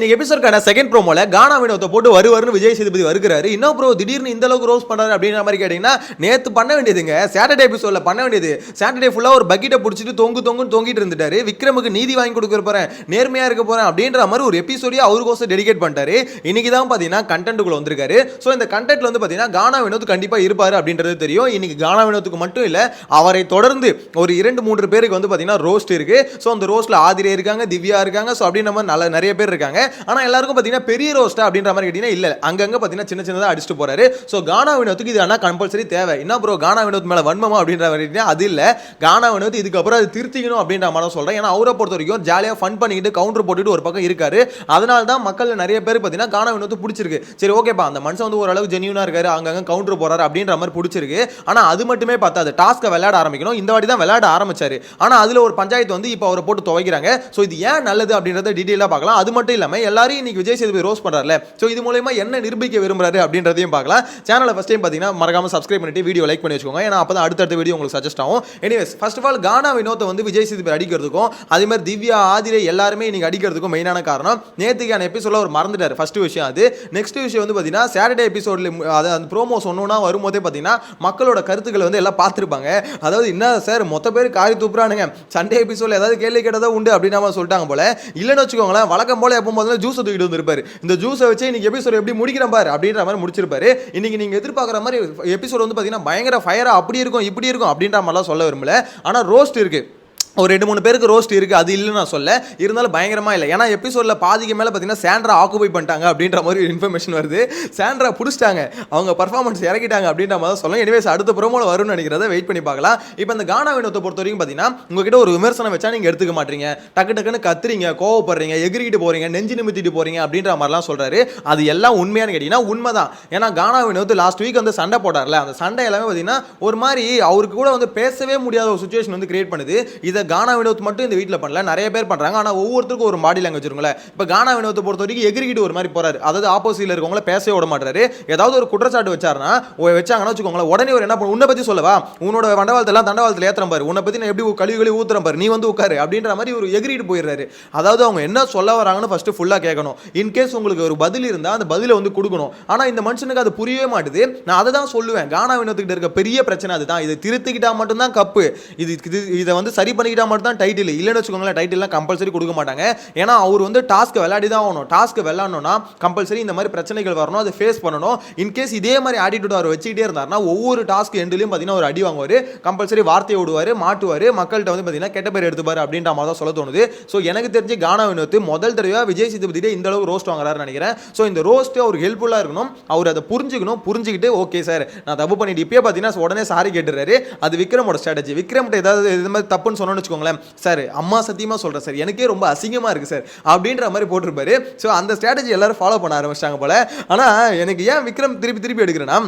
இன்னைக்கு எபிசோட்கான செகண்ட் ப்ரோமோல கானா வினோத்தை போட்டு வருவாருன்னு விஜய் சேதுபதி வருகிறாரு. இன்னும் ப்ரோ திடீர்னு இந்த அளவுக்கு ரோஸ் பண்றாரு அப்படின்ற மாதிரி கேட்டீங்கன்னா நேத்து பண்ண வேண்டியதுங்க சாட்டர்டே எபிசோட்ல பண்ண வேண்டியது. சாட்டர்டே ஃபுல்லா ஒரு பக்கெட்டை பிடிச்சிட்டு தொங்கு தொங்குன்னு தொங்கிட்டு இருந்துட்டாரு. விக்ரமுக்கு நீதி வாங்கி கொடுக்க போறேன் நேர்மையா இருக்க போறேன் அப்படின்ற மாதிரி ஒரு எபிசோடே அவருக்கோசம் டெடிகேட் பண்ணிட்டாரு. இன்னைக்கு தான் பாத்தீங்கன்னா கண்டென்ட்டுக்குள்ள வந்திருக்காரு. ஸோ இந்த கண்டென்ட்ல வந்து பாத்தீங்கன்னா கானா வினோத் கண்டிப்பா இருப்பாரு அப்படின்றது தெரியும். இன்னைக்கு கானா வினோத்துக்கு மட்டும் இல்ல அவரை தொடர்ந்து ஒரு இரண்டு மூன்று பேருக்கு வந்து பாத்தீங்கன்னா ரோஸ்ட் இருக்கு. ஸோ அந்த ரோஸ்ட்ல ஆதிரே இருக்காங்க திவ்யா இருக்காங்க. ஸோ அப்படின்ற மாதிரி நல்ல நிறைய பேர் இருக்காங்க. ஆனால் எல்லாருக்கும் பார்த்தீங்கன்னா பெரிய ரோஸ்டா அப்படின்ற மாதிரி கேட்டீங்கன்னா இல்லை. அங்கங்கே பார்த்தீங்கன்னா சின்ன சின்னதாக அடிச்சுட்டு போகிறாரு ஸோ கானா வினோத்துக்கு இது ஆனால் கம்பல்சரி தேவை. என்ன ப்ரோ கானா வினோத் மேலே வன்மமா அப்படின்ற மாதிரி கேட்டீங்கன்னா அது இல்லை. கானா வினோத் இதுக்கப்புறம் அது திருத்திக்கணும் அப்படின்ற மாதிரி சொல்கிறேன் ஏன்னா அவரை பொறுத்த வரைக்கும் ஜாலியாக ஃபன் பண்ணிக்கிட்டு கவுண்டர் போட்டுட்டு ஒரு பக்கம் இருக்காரு. அதனால தான் மக்கள் நிறைய பேர் பார்த்தீங்கன்னா கானா வினோத் பிடிச்சிருக்கு. சரி ஓகேப்பா அந்த மனுஷன் வந்து ஓரளவுக்கு ஜென்யூனாக இருக்காரு. அங்கங்கே கவுண்டர் போகிறாரு அப்படின்ற மாதிரி பிடிச்சிருக்கு. ஆனால் அது மட்டுமே பார்த்தாது டாஸ்க்கை விளையாட ஆரம்பிக்கணும். இந்த வாட்டி தான் விளையாட ஆரம்பிச்சாரு. ஆனால் அதில் ஒரு பஞ்சாயத்து வந்து இப்போ அவரை போட்டு துவைக்கிறாங்க. ஸோ இது ஏன் நல்லது அப்படின்றத டீட்டெயிலாக பார்க்கலாம். அது மட்டும் இல்லாமல் எல்லாரையும் இன்னைக்கு விஜய் சேதுபதி ரோஸ் பண்றாருல. ஸோ இது மூலயமா என்ன நிரூபிக்க விரும்புறாரு அப்படின்றதையும் பார்க்கலாம். சேனலை ஃபஸ்ட் டைம் பார்த்தீங்கன்னா மறக்காம சப்ஸ்கிரைப் பண்ணிட்டு வீடியோ லைக் பண்ணி வச்சுக்கோங்க. ஏன்னா அப்போ தான் அடுத்தடுத்த வீடியோ உங்களுக்கு சஜஸ்ட் ஆகும். Anyways first of all Gana வினோத்தை வந்து விஜய் சேதுபதி அடிக்கிறதுக்கும் அதே மாதிரி திவ்யா ஆதிரை எல்லாருமே இன்னைக்கு அடிக்கிறதுக்கும் மெயினான காரணம் நேற்றுக்கான எபிசோட அவர் மறந்துட்டார். ஃபர்ஸ்ட் விஷயம் அது. நெக்ஸ்ட் விஷயம் வந்து பார்த்தீங்கன்னா சாட்டர்டே எபிசோட்ல அது அந்த ப்ரோமோ சொன்னோன்னா வரும்போதே பார்த்தீங்கன்னா மக்களோட கருத்துக்களை வந்து எல்லாம் பார்த்துருப்பாங்க. அதாவது என்ன சார் மொத்த பேர் காரி தூப்புறானுங்க. சண்டே எபிசோட்ல ஏதாவது கேள்வி கேட்டதா உண்டு? அப்படின்னு சொல்லிட்டாங்க போல. இல்லைன்னு வச்சுக்கோங்களேன் வழக்கம் போல எப்போ அதனால ஜூஸ் தூக்கிட்டு வந்திருப்பாரு. இந்த ஜூஸை வச்சு இன்னைக்கு எபிசோட் எப்படி முடிக்கிறேன் பாரு அப்படின்ற மாதிரி முடிச்சிருப்பாரு. இன்னைக்கு நீங்க எதிர்பார்க்குற மாதிரி எபிசோட் வந்து பார்த்தீங்கன்னா பயங்கர ஃபயரா அப்படி இருக்கும் இப்படி இருக்கும் அப்படின்ற மாதிரிலாம் சொல்ல விரும்பல. ஆனால் ரோஸ்ட் இருக்கு. ஒரு ரெண்டு மூணு பேருக்கு ரோஸ்ட் இருக்கு அது இல்லைன்னு நான் சொல்ல. இருந்தாலும் பயங்கரமா இல்லை. ஏன்னா எபிசோட்ல பாதிக்கு மேல பார்த்தீங்கன்னா சாண்ட்ரா ஆக்குபை பண்ணிட்டாங்க அப்படின்ற மாதிரி ஒரு இன்ஃபர்மேஷன் வருது. சாண்ட்ரா பிடிச்சிட்டாங்க. அவங்க பர்ஃபார்மன்ஸ் இறக்கிட்டாங்க அப்படின்ற மாதிரி சொல்லலாம் எனிவேஸ் அடுத்த ப்ரோமோல வரும்னு நினைக்கிறத வெயிட் பண்ணி பார்க்கலாம். இப்போ இந்த கானா வினோத்தை பொறுத்த வரைக்கும் பார்த்தீங்கன்னா உங்ககிட்ட ஒரு விமர்சனம் வச்சா நீங்க எடுத்துக்க மாட்டீங்க. டக்கு டக்குன்னு கத்துறீங்க கோவப்படுறீங்க எகிரிக்கிட்டு போறீங்க நெஞ்சு நிமித்திட்டு போறீங்க அப்படின்ற மாதிரிலாம் சொல்றாரு. அது எல்லாம் உண்மையானு கேட்டீங்கன்னா உண்மைதான். ஏன்னா கானா வினோத் லாஸ்ட் வீக் வந்து சண்டை போட்டார்ல அந்த சண்டை எல்லாமே பார்த்தீங்கன்னா ஒரு மாதிரி அவருக்கு கூட வந்து பேசவே முடியாத ஒரு சுச்சுவேஷன் வந்து கிரியேட் பண்ணுது. இதை கானா வினோத் மட்டும் இந்த வீட்டில் பண்ணல. நிறைய பேர் பண்ணுறாங்க ஆனால் ஒவ்வொருத்தருக்கும் ஒரு பாடி லாங்குவேஜ் இருக்குங்களே இப்போ கானா வினோத்தை பொறுத்த வரைக்கும் எகிரிக்கிட்டு ஒரு மாதிரி போறாரு. அதாவது ஆப்போசிட்ல இருக்கவங்கள பேசவே விட மாட்டாரு. ஏதாவது ஒரு குற்றச்சாட்டு வச்சாருன்னா வச்சாங்கன்னா வச்சுக்கோங்களேன் உடனே ஒரு என்ன பண்ண உன்னை பற்றி சொல்லவா? உன்னோட வண்டவாளத்தெல்லாம் தண்டவாளத்தில் ஏத்துறேன் பாரு. உன்னை பற்றி நான் எப்படி கழுவி கழுவி ஊத்துறேன் பாரு. நீ வந்து உட்காரு அப்படின்ற மாதிரி ஒரு எகிரிட்டு போயிடுறாரு. அதாவது அவங்க என்ன சொல்ல வராங்கன்னு ஃபஸ்ட்டு ஃபுல்லாக கேட்கணும். இன்கேஸ் உங்களுக்கு ஒரு பதில் இருந்தால் அந்த பதிலை வந்து கொடுக்கணும். ஆனால் இந்த மனுஷனுக்கு அது புரியவே மாட்டுது. நான் அதை தான் சொல்லுவேன். கானா வினோத்துக்கிட்ட இருக்க பெரிய பிரச்சனை அதுதான். இதை திருத்திக்கிட்டால் மட்டும்தான் கப்பு. இது இது இதை வந்து சரி பண்ணி பண்ணிக்கிட்டால் மட்டும் தான் டைட்டில் இல்லைன்னு வச்சுக்கோங்களேன் டைட்டில்லாம் கம்பல்சரி கொடுக்க மாட்டாங்க. ஏன்னா அவர் வந்து டாஸ்க் விளையாடி தான் ஆகணும். டாஸ்க் விளையாடணும்னா கம்பல்சரி இந்த மாதிரி பிரச்சனைகள் வரணும் அதை ஃபேஸ் பண்ணணும். இன்கேஸ் இதே மாதிரி ஆட்டிடியூட் அவர் வச்சுக்கிட்டே இருந்தாருன்னா ஒவ்வொரு டாஸ்க் எண்டுலையும் பார்த்தீங்கன்னா ஒரு அடி வாங்குவார் கம்பல்சரி வார்த்தையை விடுவார் மாட்டுவார் மக்கள்கிட்ட வந்து பார்த்தீங்கன்னா கெட்ட பேர் எடுத்துப்பார் அப்படின்ற மாதிரி தான் சொல்ல தோணுது. ஸோ எனக்கு தெரிஞ்சு கானா வினோத் முதல் தடவையாக விஜய் சேதுபதியே இந்த அளவுக்கு ரோஸ்ட் வாங்குறாருன்னு நினைக்கிறேன். ஸோ இந்த ரோஸ்ட்டு அவருக்கு ஹெல்ப்ஃபுல்லாக இருக்கணும். அவர் அதை புரிஞ்சுக்கணும். புரிஞ்சுக்கிட்டு ஓகே சார் நான் தப்பு பண்ணிட்டு இப்பயே பார்த்தீங்கன்னா உடனே சாரி கேட்டுறாரு அது விக்ரமோட ஸ்ட்ராட்டஜி விக்ரம்கிட்ட ஏதாவது இது மாதிரி தப்புன்னு சொன்னோன்னு வச்சுக்கோங்களேன். சார் அம்மா சத்தியமா சொல்றேன் சார் எனக்கே ரொம்ப அசிங்கமா இருக்கு சார் அப்படின்ற மாதிரி போட்டிருப்பாரு. ஸோ அந்த ஸ்ட்ராட்டஜி எல்லாரும் ஃபாலோ பண்ண ஆரம்பிச்சிட்டாங்க போல. ஆனா எனக்கு ஏன் விக்ரம் திருப்பி திருப்பி எடுக்கிறேன்னா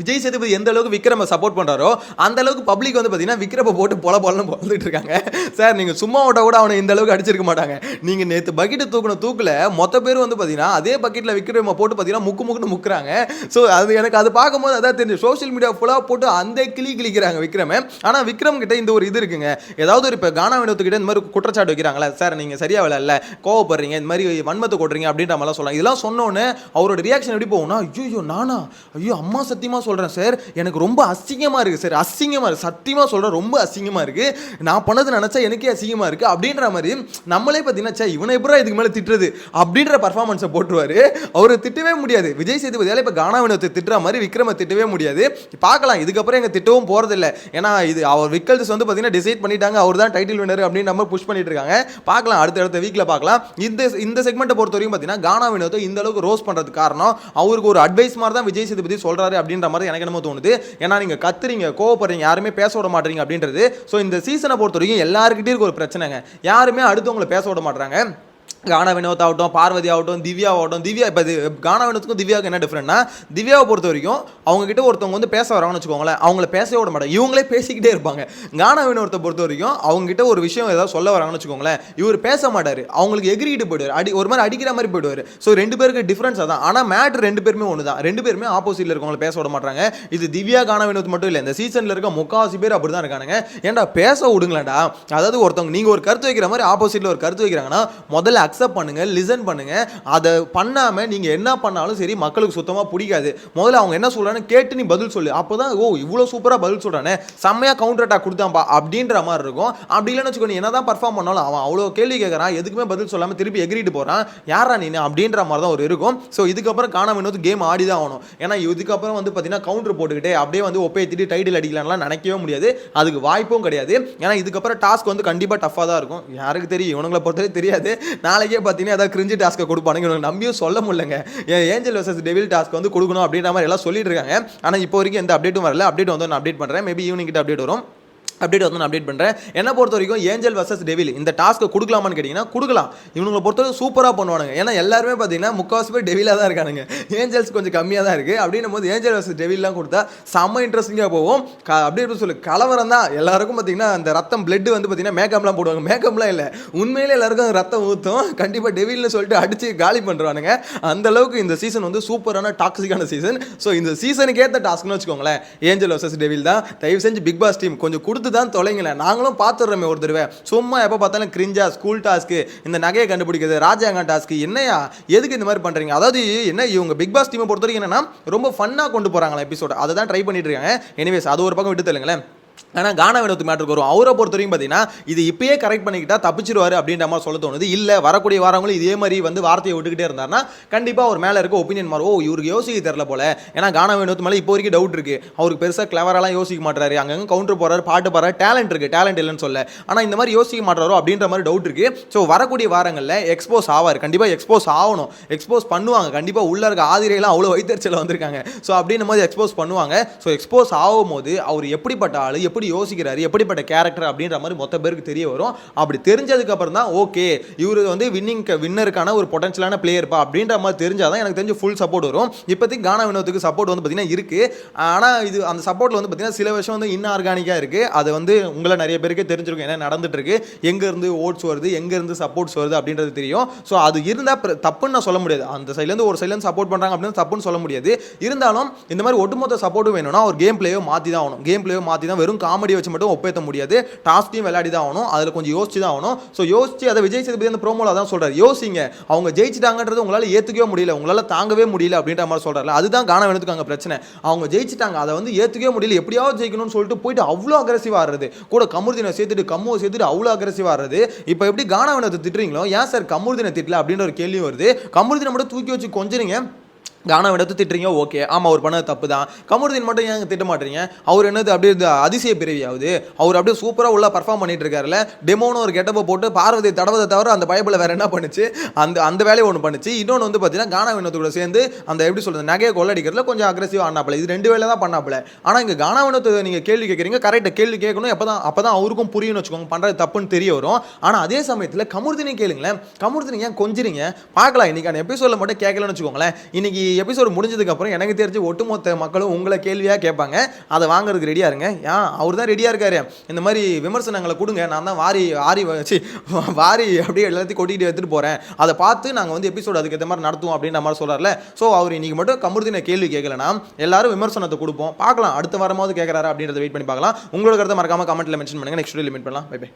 விஜய் சேதுபதி எந்த அளவுக்கு விக்ரம சப்போர்ட் பண்ணுறாரோ அந்த அளவுக்கு பப்ளிக் வந்து பார்த்தீங்கன்னா விக்ரம போட்டு பொல பொலன்னு பொழுதுட்டு இருக்காங்க. சார் நீங்கள் சும்மா விட்டா கூட அவனை இந்த அளவுக்கு அடிச்சிருக்க மாட்டாங்க. நீங்கள் நேற்று பக்கெட்டு தூக்குன தூக்கில் மொத்த பேர் வந்து பார்த்தீங்கன்னா அதே பக்கெட்டில் விக்ரம போட்டு பார்த்தீங்கன்னா முக்கு முக்குன்னு முக்குறாங்க. ஸோ அது எனக்கு அது பார்க்கும்போது அதான் தெரிஞ்சு சோஷியல் மீடியா ஃபுல்லாக போட்டு அந்த கிளி கிளிக்கிறாங்க விக்ரம. ஆனால் விக்ரம் கிட்ட இந்த ஒரு இது இருக்குங்க. ஏதாவது ஒரு இப்போ கானா வினோத்துக்கிட்ட இந்த மாதிரி குற்றச்சாட்டு வைக்கிறாங்களா? சார் நீங்கள் சரியாக விளையாடல கோவப்படுறீங்க இந்த மாதிரி வன்மத்தை கொட்டுறீங்க அப்படின்ற மாதிரிலாம் சொல்லலாம் இதெல்லாம் சொன்னோன்னே அவரோட ரியாக்ஷன் எப்படி போகும்னா ஐயோ நானா? ஐயோ அம்மா சத்தியமாக சொல்றேன் சார். எனக்கு ரொம்ப அசிங்கமா இருக்கு சார். அசிங்கமா இருக்கு. சத்தியமா சொல்றேன் ரொம்ப அசிங்கமா இருக்கு. நான் பண்ணது நினைச்சா எனக்கே அசிங்கமா இருக்கு. அப்படின்ற மாதிரி நம்மளே பார்த்தீங்கன்னா ச்சே இவனை எப்படா இதுக்கு மேலே திட்டுறது? அப்படின்ற பர்ஃபார்மன்ஸை போட்டுருவாரு. அவரை திட்டவே முடியாது. விஜய் சேதுபதியால இப்போ கானா வினோத்தை திட்டுற மாதிரி விக்ரம திட்டவே முடியாது. பார்க்கலாம் இதுக்கப்புறம் எங்க திட்டவும் போகிறதில்ல ஏன்னா இது அவர் விக்கல்ஸ் வந்து பார்த்தீங்கன்னா டிசைட் பண்ணிட்டாங்க. அவர் தான் டைட்டில் வினர் அப்படின்னு நம்ம புஷ் பண்ணிட்டு இருக்காங்க. பார்க்கலாம் அடுத்த அடுத்த வீக்கில் பார்க்கலாம். இந்த இந்த செக்மெண்ட்டை பொறுத்த வரைக்கும் பார்த்தீங்கன்னா கானா வினோத்தை இந்த அளவுக்கு ரோஸ் பண்ணுறதுக்கு காரணம் அவருக்கு ஒரு அட்வைஸ் மாதிரி தான் விஜய் சேதுபதி சொல்றாரு அப்படின்ற மாதிரி எனக்கு என்னமோ தோணுது. ஏன்னா நீங்க கத்துறீங்க கோவப்படுறீங்க யாருமே பேச விட மாட்டீங்க அப்படின்றது. ஸோ இந்த சீசனை பொறுத்த வரைக்கும் எல்லாருக்கிட்டே இருக்க ஒரு பிரச்சனைங்க. யாருமே அடுத்தவங்களை பேச விட மாட்டாங்க கானா வினோத் ஆகட்டும் பார்வதி ஆகட்டும் திவ்யா ஆகட்டும் திவ்யா இப்போ இது கானா வினோத்துக்கும் திவ்யாவுக்கு என்ன டிஃப்ரெண்ட்னா திவ்யாவை பொறுத்த வரைக்கும் அவங்ககிட்ட ஒருத்தவங்க வந்து பேச வராங்கன்னு வச்சுக்கோங்களேன் அவங்கள பேசவே விட மாட்டாங்க. இவங்களே பேசிக்கிட்டே இருப்பாங்க. கானா வினோத்தை பொறுத்த வரைக்கும் அவங்க கிட்ட ஒரு விஷயம் ஏதாவது சொல்ல வராங்கன்னு வச்சுக்கோங்களேன் இவர் பேச மாட்டார். அவங்களுக்கு எகிரிக்கிட்டு போயிடுவார். அடி ஒரு மாதிரி அடிக்கிற மாதிரி போயிடுவார். ஸோ ரெண்டு பேருக்கு டிஃப்ரென்ஸ் அதான். ஆனால் மேட்ரு ரெண்டு பேருமே ஒன்று தான் ரெண்டு பேருமே ஆப்போசிட்டில் இருக்கவங்கள பேச விட மாட்டாங்க. இது திவ்யா கானா வினோத் மட்டும் இல்லை. இந்த சீசனில் இருக்க முக்காவாசி பேர் அப்படி தான் இருக்கானுங்க. ஏன்டா பேச விடுங்களேன்டா. அதாவது ஒருத்தவங்க நீங்கள் ஒரு கருத்து வைக்கிற மாதிரி ஆப்போசிட்டில் ஒரு கருத்து வைக்கிறாங்கன்னா முதல்ல அக்செப்ட் பண்ணுங்கள் லிசன் பண்ணுங்கள் அதை பண்ணாமல் நீங்கள் என்ன பண்ணாலும் சரி மக்களுக்கு சுத்தமாக பிடிக்காது. முதல்ல அவங்க என்ன சொல்கிறான்னு கேட்டு நீ பதில் சொல்லு. அப்போ தான் ஓ இவ்வளோ சூப்பராக பதில் சொல்கிறானே செம்மையாக கவுண்டர் அட்டாக் கொடுத்தான்பா அப்படின்ற மாதிரி இருக்கும். அப்படி இல்லைன்னு வச்சுக்கோ நீ என்னதான் பர்ஃபார்ம் பண்ணாலும் அவன் அவ்வளோ கேள்வி கேட்குறான் எதுக்குமே பதில் சொல்லாமல் திருப்பி எகிரிட்டு போகிறான் யாரா நீ அப்படின்ற மாதிரி தான் ஒரு இருக்கும். ஸோ இதுக்கப்புறம் காணாம இன்னொரு கேம் ஆடி தான் ஆகணும். ஏன்னா இதுக்கப்புறம் வந்து பார்த்தீங்கன்னா கவுண்டர் போட்டுக்கிட்டே அப்படியே வந்து ஒப்பேத்திட்டு டைட்டில் அடிக்கலாம்லாம் நினைக்கவே முடியாது. அதுக்கு வாய்ப்பும் கிடையாது. ஏன்னா இதுக்கப்புறம் டாஸ்க் வந்து கண்டிப்பாக டஃப்பாக தான் இருக்கும். யாருக்கு தெரியும்? இவனுங்களை பொறுத்தவரை தெரியாது. நாளைக்கே பார்த்தீங்கன்னா ஏதாவது கிரிஞ்சி டாஸ்க்கை கொடுப்பானுங்க. இவனுக்கு நம்பியும் சொல்ல முடியலங்க. ஏன் ஏஞ்சல் வர்சஸ் டெவில் டாஸ்க் வந்து கொடுக்கணும் அப்படின்ற மாதிரி எல்லாம் சொல்லிட்டு இருக்காங்க. ஆனால் இப்போ வரைக்கும் எந்த அப்டேட்டும் வரல. அப்டேட் வந்து நான் அப்டேட் பண்ணுறேன் மேபி ஈவினிங் கிட்ட அப்டேட் வரும். அப்டேட் வந்து நான் அப்டேட் பண்ணுறேன் என்ன பொறுத்த வரைக்கும் ஏஞ்சல் வர்சஸ் டெவில் இந்த டாஸ்க்கை கொடுக்கலாமான்னு கேட்டிங்கன்னா கொடுக்கலாம். இவங்களை பொறுத்தவரை சூப்பராக பண்ணுவானுங்க. ஏன்னா எல்லாருமே பார்த்தீங்கன்னா முக்கால்வாசி பேர் டெவிலாக தான் இருக்கானுங்க. ஏஞ்சல்ஸ் கொஞ்சம் கம்மியாக தான் இருக்குது அப்படின்னும் போது ஏஞ்சல் வர்சஸ் டெவில்லாம் கொடுத்தா செம்ம இன்ட்ரெஸ்டிங்காக போகும். க அப்படி எப்படி சொல்லு கலவரம் தான். எல்லாருக்கும் பார்த்தீங்கன்னா அந்த ரத்தம் பிளட்டு வந்து பார்த்தீங்கன்னா மேக்கப்லாம் போடுவாங்க. மேக்கப்லாம் இல்லை. உண்மையிலே எல்லாருக்கும் ரத்தம் ஊற்றும் கண்டிப்பாக டெவில்னு சொல்லிட்டு அடித்து காலி பண்ணுறானுங்க அந்த அளவுக்கு இந்த சீசன் வந்து சூப்பரான டாக்ஸிக்கான சீசன் ஸோ இந்த சீசனுக்கு ஏற்ற டாஸ்க்னு வச்சுக்கோங்களேன். ஏஞ்சல் வர்சஸ் டெவில் தான். தயவு செஞ்சு பிக் பாஸ் டீம் கொஞ்சம் கொடுத்து தான் தொலைங்களேன். நாங்களும் பார்த்துடுறோமே ஒரு தடவை. சும்மா எப்போ பார்த்தாலும் கிரிஞ்சா ஸ்கூல் டாஸ்க்கு இந்த நகையை கண்டுபிடிக்கிறது ராஜாங்க டாஸ்க்கு என்னையா? எதுக்கு இந்த மாதிரி பண்ணுறீங்க அதாவது என்ன இவங்க பிக் பாஸ் டீமை பொறுத்த வரைக்கும் என்னன்னா ரொம்ப ஃபன்னாக கொண்டு போகிறாங்களா எபிசோட அதை தான் ட்ரை பண்ணிட்டு இருக்காங்க. எனிவேஸ் அது ஒரு பக்கம் விட்டு தெலுங்களேன் ஆனால் கானா வினோத் மேட்டருக்கு வரும். அவரை பொறுத்த வரைக்கும் பார்த்தீங்கன்னா இது இப்பயே கரெக்ட் பண்ணிக்கிட்டா தப்பிச்சிருவாரு அப்படின்ற மாதிரி சொல்ல தோணுது. இல்லை வரக்கூடிய வாரங்களும் இதே மாதிரி வந்து வார்த்தையை விட்டுக்கிட்டே இருந்தாருன்னா கண்டிப்பாக அவர் மேலே இருக்க ஒப்பீனியன் மாறும். ஓ இவருக்கு யோசிக்க தெரில போல. ஏன்னா கானா வினோத் மேலே இப்போ வரைக்கும் டவுட் இருக்குது அவருக்கு பெருசாக கிளவரெல்லாம் யோசிக்க மாட்டாரு அங்கங்கே கவுண்டர் போகிறாரு பாட்டு போறாரு டேலண்ட் இருக்குது டேலண்ட் இல்லைன்னு சொல்ல. ஆனால் இந்த மாதிரி யோசிக்க மாட்டாரோ அப்படின்ற மாதிரி டவுட் இருக்குது ஸோ வரக்கூடிய வாரங்களில் எக்ஸ்போஸ் ஆவார். கண்டிப்பாக எக்ஸ்போஸ் ஆகணும். எக்ஸ்போஸ் பண்ணுவாங்க. கண்டிப்பாக உள்ள இருக்க ஆதிரையெல்லாம் அவ்வளோ வைத்தறிச்சல வந்திருக்காங்க. ஸோ அப்படின்னும் போது எக்ஸ்போஸ் பண்ணுவாங்க. ஸோ எக்ஸ்போஸ் ஆகும் போது அவர் எப்படிப்பட்ட ஆள்? எப்படி யோசிக்கிறாரு? எப்படிப்பட்ட கேரக்டர் அப்படின்ற மாதிரி மொத்த பேருக்கு தெரிய வரும். அப்படி தெரிஞ்சதுக்கப்புறம் தான் ஓகே இவர் வந்து வின்னிங் வின்னருக்கான ஒரு பொட்டன்ஷியலான பிளேயர்ப்பா அப்படின்ற மாதிரி தெரிஞ்சாதான் எனக்கு தெரிஞ்சு ஃபுல் சப்போர்ட் வரும். இப்போதைக்கு கானா வினோத்துக்கு சப்போர்ட் வந்து பார்த்தீங்கன்னா இருக்குது ஆனால் இது அந்த சப்போர்ட்டில் வந்து பார்த்தீங்கன்னா சில விஷயம் வந்து இன்ஆர்கானிக்காக இருக்குது அது வந்து உங்களை நிறைய பேருக்கு தெரிஞ்சிருக்கும் என்ன நடந்துட்டுருக்கு. எங்கேருந்து ஓட்ஸ் வருது எங்கேருந்து சப்போர்ட்ஸ் வருது அப்படின்றது தெரியும். ஸோ அது இருந்தால் தப்புன்னு நான் சொல்ல முடியாது. அந்த சைட்லேருந்து ஒரு சைட்லேருந்து சப்போர்ட் பண்ணுறாங்க அப்படின்னு தப்புன்னு சொல்ல முடியாது. இருந்தாலும் இந்த மாதிரி ஒட்டுமொத்த சப்போர்ட்டும் வேணும்னா ஒரு கேம் பிளேயோ மாற்றி தான் ஆகணும். கேம் பிளேயோ மாற்றி தான் வெறும் காமெடி வச்சு மட்டும் ஒப்பேற்ற முடியாது. டாஸ்கையும் விளையாடி தான் ஆகணும். அதில் கொஞ்சம் யோசிச்சு தான் ஆகணும். ஸோ யோசிச்சு அதை விஜய் சேதுபதி அந்த ப்ரோமோல தான் சொல்கிறார் யோசிங்க. அவங்க ஜெயிச்சிட்டாங்கன்றது உங்களால் ஏற்றுக்கவே முடியல. உங்களால் தாங்கவே முடியல அப்படின்ற மாதிரி சொல்றாரு அதுதான் காண வேணுத்துக்கு பிரச்சனை. அவங்க ஜெயிச்சிட்டாங்க. அதை வந்து ஏற்றுக்கவே முடியல. எப்படியாவது ஜெயிக்கணும்னு சொல்லிட்டு போயிட்டு அவ்வளோ அக்ரஸிவ் ஆடுறது. கூட கமுருதினை சேர்த்துட்டு கம்முவை சேர்த்துட்டு அவ்வளோ அக்ரஸிவ் ஆடுறது. இப்போ எப்படி காணவனத்தை திட்டுறீங்களோ? ஏன் சார் கமுருதினை திட்டல அப்படின்ற ஒரு கேள்வி வருது. கமுருதினை மட்டும் தூக்கி வச்சு கொஞ்சிருங்க கானா எடுத்து திட்டுறீங்க ஓகே. ஆமாம் அவர் பண்ணது தப்பு தான் கமருதீன் மட்டும் ஏன் திட்ட மாட்டீங்க? அவர் என்னது அப்படியே இந்த அதிசய பிறவியாவது? அவர் அப்படியே சூப்பராக உள்ள பர்ஃபார்ம் பண்ணிட்டு இருக்காருல்ல? டெமோன்னு ஒரு கெட்டப்பை போட்டு பார்வதி தடவதை தவிர அந்த பைபிள் வேறு என்ன பண்ணுச்சு? அந்த அந்த வேலையை ஒன்று பண்ணுச்சு. இன்னொன்று வந்து பார்த்தீங்கன்னா கானா வினத்தோட சேர்ந்து அந்த எப்படி சொல்கிறது நகையை கொள்ளடிக்கிறதுல கொஞ்சம் அக்ரெசிவ் ஆனாப்புல. இது ரெண்டு வேலை தான் பண்ணாப்புல. ஆனால் இங்கே கானா வினோத்து நீங்கள் கேள்வி கேட்குறீங்க கரெக்டாக கேள்வி கேட்கணும். எப்போ தான் அப்போ தான் அவருக்கும் புரியும்னு வச்சுக்கோங்க. பண்ணுறது தப்புன்னு தெரிய வரும். ஆனால் அதே சமயத்தில் கமுருதினி கேளுங்களேன். கமுருதினி ஏன் கொஞ்சிறீங்க? பார்க்கலாம். இன்னைக்கு அந்த எபிசோடில் மட்டும் கேட்கலன்னு வச்சுக்கோங்களேன். இன்னைக்கு எபிசோடு முடிஞ்சதுக்கப்புறம் எனக்கு தெரிஞ்சு ஒட்டுமொத்த மக்களும் உங்களை கேள்வியாக கேட்பாங்க. அதை வாங்குறதுக்கு ரெடியாக இருங்க. ஏன் அவர் தான் ரெடியாக இருக்காரு. இந்த மாதிரி விமர்சனங்களை கொடுங்க. நான் தான் வாரி ஆரி வச்சு வாரி அப்படியே எல்லாத்தையும் கொட்டிகிட்டு எடுத்துகிட்டு போகிறேன் அதை பார்த்து நாங்கள் வந்து எபிசோடு அதுக்கேற்ற மாதிரி நடத்துவோம் அப்படின்ற மாதிரி சொல்கிறார்ல ஸோ அவர் இன்னைக்கு மட்டும் கமுருதின கேள்வி கேட்கலனா எல்லாரும் விமர்சனத்தை கொடுப்போம். பார்க்கலாம். அடுத்த வாரமாவது கேட்குறாரு அப்படின்றத வெயிட் பண்ணி பார்க்கலாம். உங்களோட கருத்தை மறக்காம கமெண்ட்டில் மென்ஷன் பண்ணுங்கள் நெக்ஸ்ட் லிமிட் பண்ணலாம். Bye bye